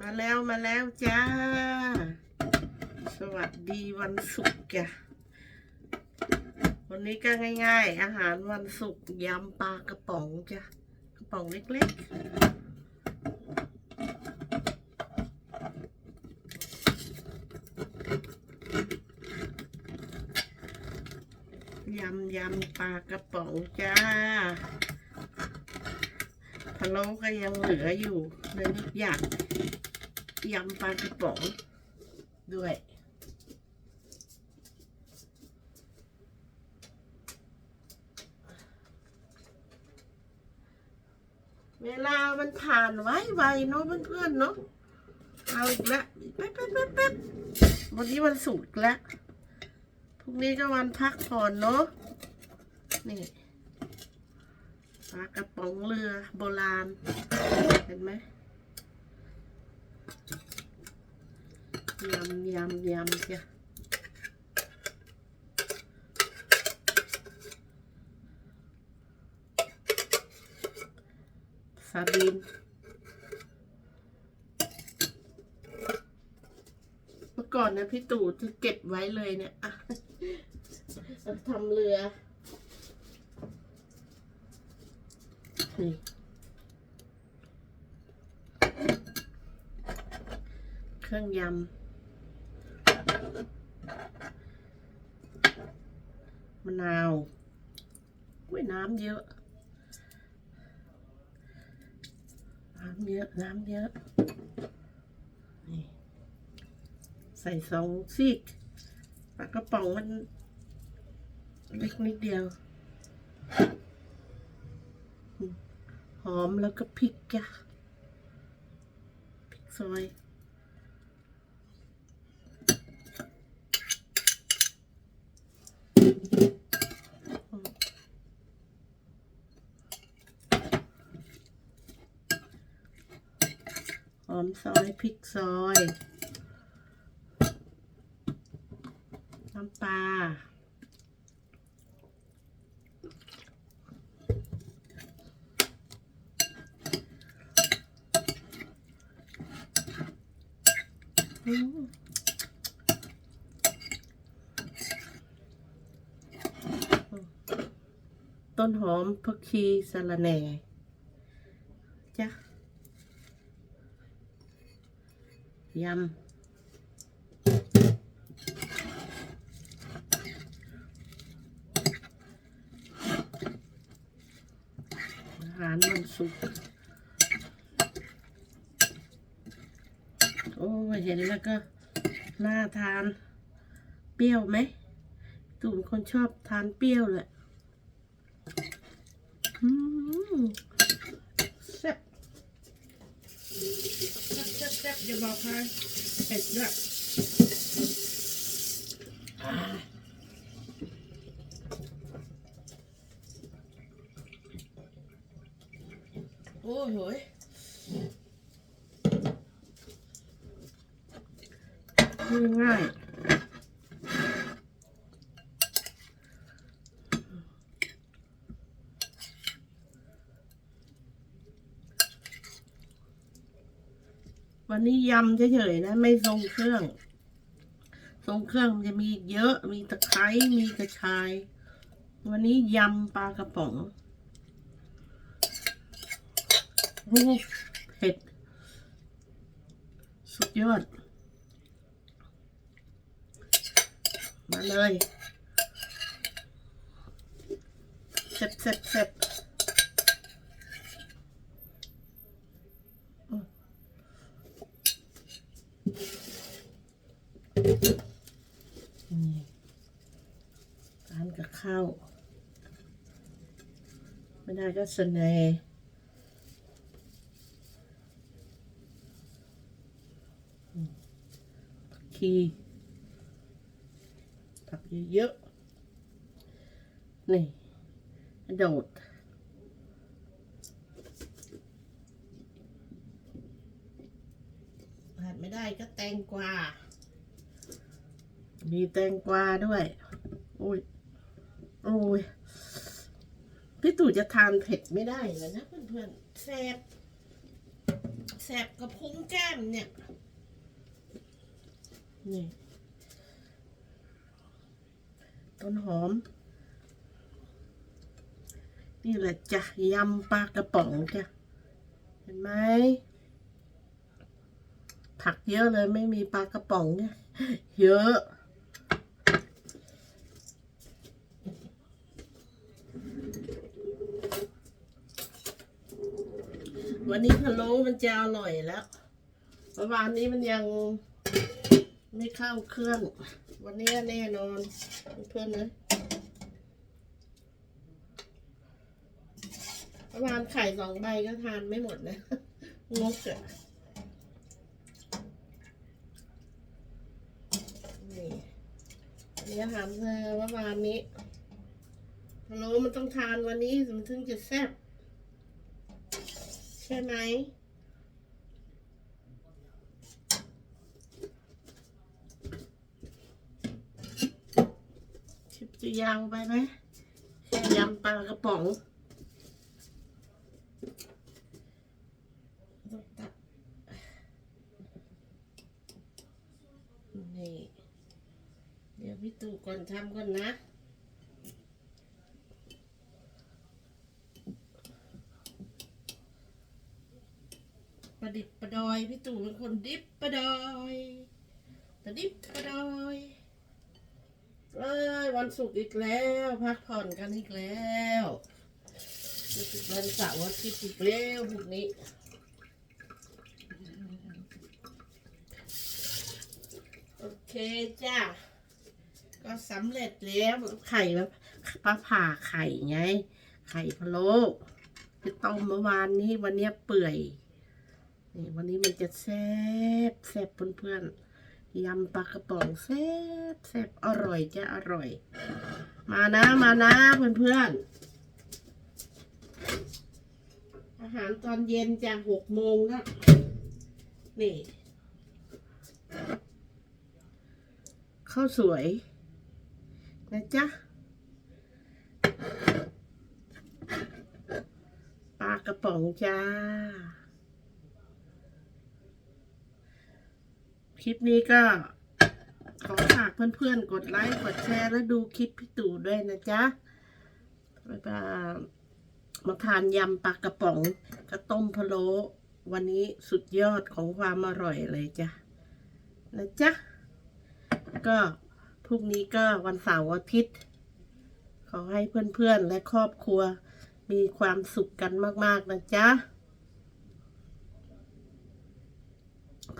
มาแล้วมาแล้วจ้า สวัสดีวันศุกร์จ้ะวันนี้ก็ง่าย ๆ อาหารวันศุกร์ยำปลากระป๋องจ้ะกระป๋องเล็กๆยำยำปลากระป๋องจ้าพะโล้ก็ยังเหลืออยู่เลยอยาก ยำปลากระป๋องด้วย เวลามันผ่านไวไวๆเนาะเพื่อนๆเนาะเอาอีกแล้วแป๊บแป๊บแป๊บแป๊บวันนี้วันศุกร์แล้วพรุ่งนี้ก็วันพักผ่อนเนาะนี่ปลากระป๋องเรือโบราณ เห็นไหม ยำยำยำจ้ะซาบีนเมื่อก่อนนะพี่ตู่จะเก็บไว้เลยเนี่ยอะทำเรือ นี่เครื่องยำ มะนาวอุ้ยน้ำเยอะ น้ำเยอะ น้ำเยอะ นี่ ใส่สองซีกปลากระป๋องมันเล็กนิดเดียว หอมแล้วก็พริกจ้ะพริกซอย ห อมซอยพริกซอย น้ำปลาอืมต้นหอมผักชีสะระแหน่จ้ะ ยำอาหารมันสุก โอ้เห็นแล้วก็น่าทาน เปรี้ยวไหมตุ่มคนชอบทานเปรี้ยวเลยแซ่บ แซ่บแซ่บแซ่บอย่าบอกใครเผ็ดด้วยอ่าโอ้ยโหยง่าย วันนี้ยำเฉยๆนะ ไม่ทรงเครื่อง ทรงเครื่องจะมีเยอะมีตะไคร้มีกระชาย วันนี้ยำปลากระป๋องโอ้เผ็ด สุดยอด มาเลยเซ็บเซ็บเซ็บอืมนี่ ทานกับข้าว ไม่ได้ก็สเนห์ผักชีผักเยอะๆ นี่โดดขาดไม่ได้ก็แตงกวา มีแตงกวาด้วยโอ้ยโอ้ยพี่ตู่จะทานเผ็ดไม่ได้เลยนะเพื่อนๆแซบแสบกระพุ้งแก้มเนี่ย นี่ ต้นหอม นี่แหละจ้ะยำปลากระป๋องจ้ะ เห็นไหม ผักเยอะเลยไม่มีปลากระป๋องเนี่ยเยอะ วันนี้พะโล้มันจะอร่อยแล้วเมื่อวานนี้มันยังไม่เข้าเครื่อง วันนี้แน่นอนเพื่อนนะเมื่อวานไข่สองใบก็ทานไม่หมดนะงกอะนี่อันนี้ถามเธอเมื่อวานนี้พะโล้มันต้องทานวันนี้มันถึงจะแซ่บ ใช่ไหมชิบจะยาวไปไหมแค่ยำปลากระป๋องต้องตัดนี่ เดี๋ยวพี่ตู่ก่อนทำก่อนนะ ประดิษฐ์ประดอย พี่ตู่เป็นคนดิบประดอยประดิบประดอยเอ้ยวันศุกร์อีกแล้ว พักผ่อนกันอีกแล้ววันเสาร์อาทิตย์อีกแล้วพวกนี้โอเคจ้าก็สำเร็จแล้วไข่แล้วป้าผ่าไข่ไง ไข่พะโล้ที่ต้มเมื่อวานนี้วันนี้เปื่อย นี่วันนี้มันจะแซ่บแซ่บเพื่อนๆยำปลากระป๋องแซ่บแซ่บอร่อยจะอร่อย มานะมานะเพื่อนๆอาหารตอนเย็นจะหกโมงแล้วนี่ข้าวสวย นะจ๊ะปลากระป๋องจ้า ลิปนี้ก็ขอฝากเพื่อนๆ กดไลค์ กดแชร์แล้วดูคลิปพี่ตู่ด้วยนะจ๊ะแล้วก็มาทานยำปลากระป๋องกระต้มพะโล้วันนี้สุดยอดของความอร่อยเลยจ้ะนะจ๊ะ ก็พรุ่งนี้ก็วันเสาร์อาทิตย์ ขอให้เพื่อนๆ และครอบครัวมีความสุขกันมากๆนะจ๊ะ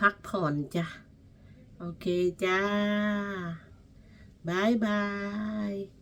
พักผ่อนจ้ะ โอเคจ้าบายบาย